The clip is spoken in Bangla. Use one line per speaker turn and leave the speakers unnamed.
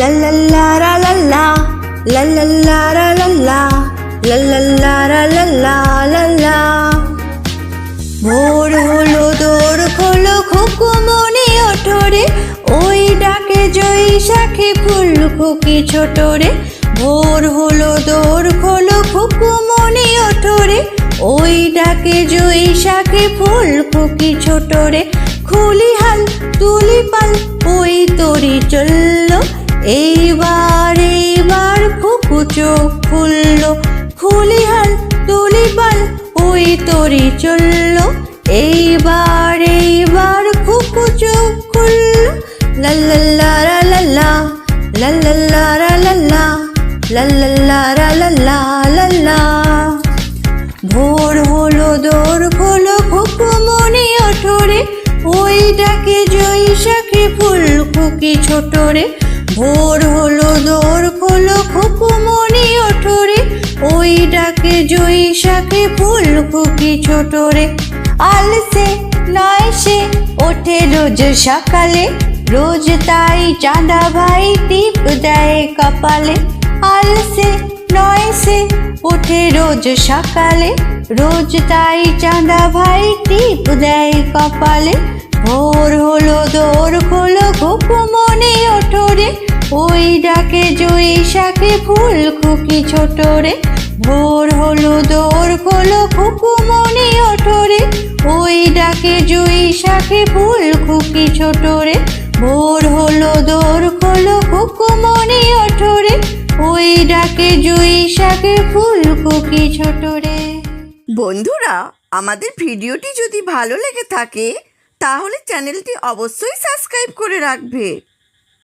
লা লা লা রা লা লা লা লা লা রা লা লা লা লা লা রা লা লা লা লা ভোর হলো দোর, খোলো খুকুমনি ওঠরে। ওই ডাকে জয়ী শাখে ফুল খুকি ছোট রে ভোর হলো দোর, খোলো খুকুমনি ওঠরে। ওই ডাকে জয়ী শাখে ফুল খুকি ছোট রে খুলি হাল, তুলি পাল, ওই তরি চলল। এইবার এইবার খুকু চোখ খুললো খুলি হাল তুলি পাল ওই তরি চলল। এইবার এইবার খুকু চোখ খুললো লাল্লা লাল্লা লাল্লা ভোর হলো, দোর খোলো খুকু মনে ওঠরে, ওই ডাকে জয়ী শাখে ফুল খুকি ছোট রে ভোর হলো দোর খোলো খুকু মনে ওঠরে। ওই ডাকে জয়ী শাকে ফুল খুকি ছোট রে আলসে নয় সে ওঠে রোজ সকালে। রোজ তাই চাঁদা ভাই টিপ দেয় কপালে। আলসে নয় সে ওঠে রোজ সকালে। রোজ তাই চাঁদা ভাই টিপ দেয় কপালে। ভোর হলো দোর খোলো গোপু মনে ওঠরে। ওই ডাকে জয়ী শাকে ফুল খুকি ছোট রে ভোর হলো, দোর খোলো খুকু মনে ওঠরে। ওই ডাকে জয়ী শাকে ফুল খুকি ছোট রে ভোর হলো, দোর খোলো খুকু মনে ওঠরে। ওই ডাকে জয়ী শাকে ফুল খুকি ছোট রে
বন্ধুরা, আমাদের ভিডিওটি যদি ভালো লেগে থাকে, তাহলে চ্যানেলটি অবশ্যই সাবস্ক্রাইব করে রাখবে।